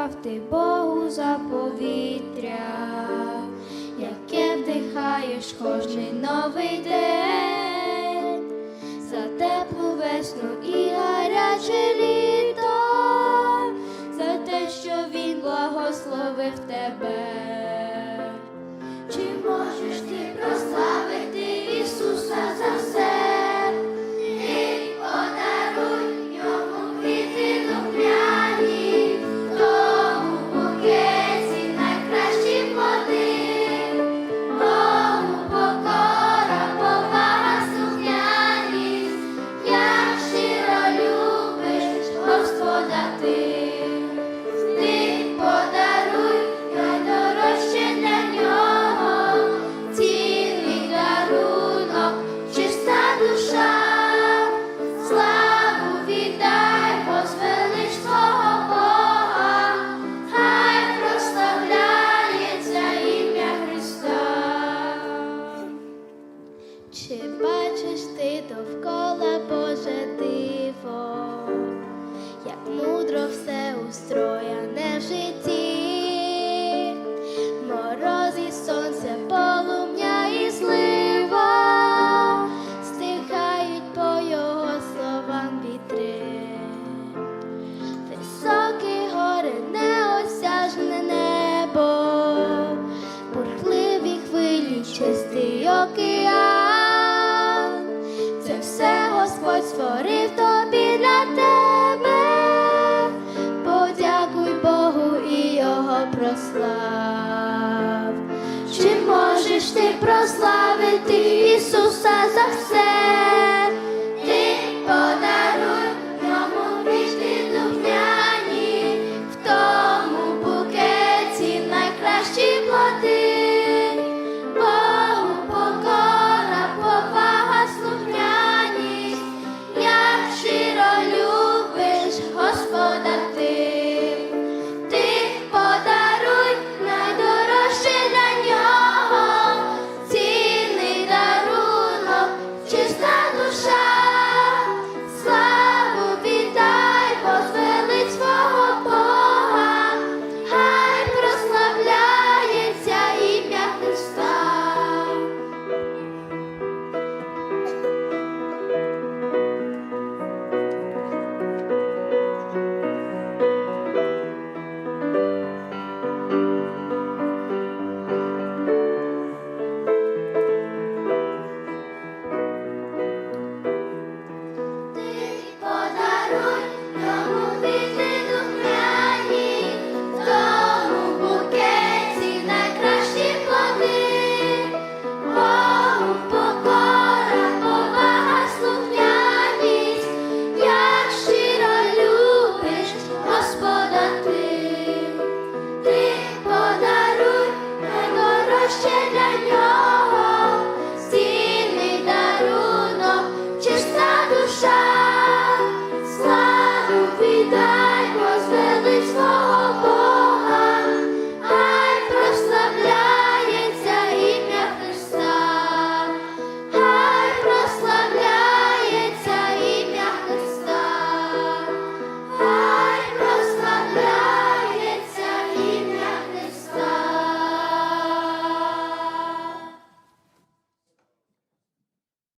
дав ти Богу за повітря, яке вдихаєш кожний новий день, за теплу весну і гаряче літо, за те, що він благословив тебе. душа. океан, це все Господь створив тобі для тебе, подякуй Богу і його прослав. Чи можеш ти прославити Ісуса за все? ще для нього.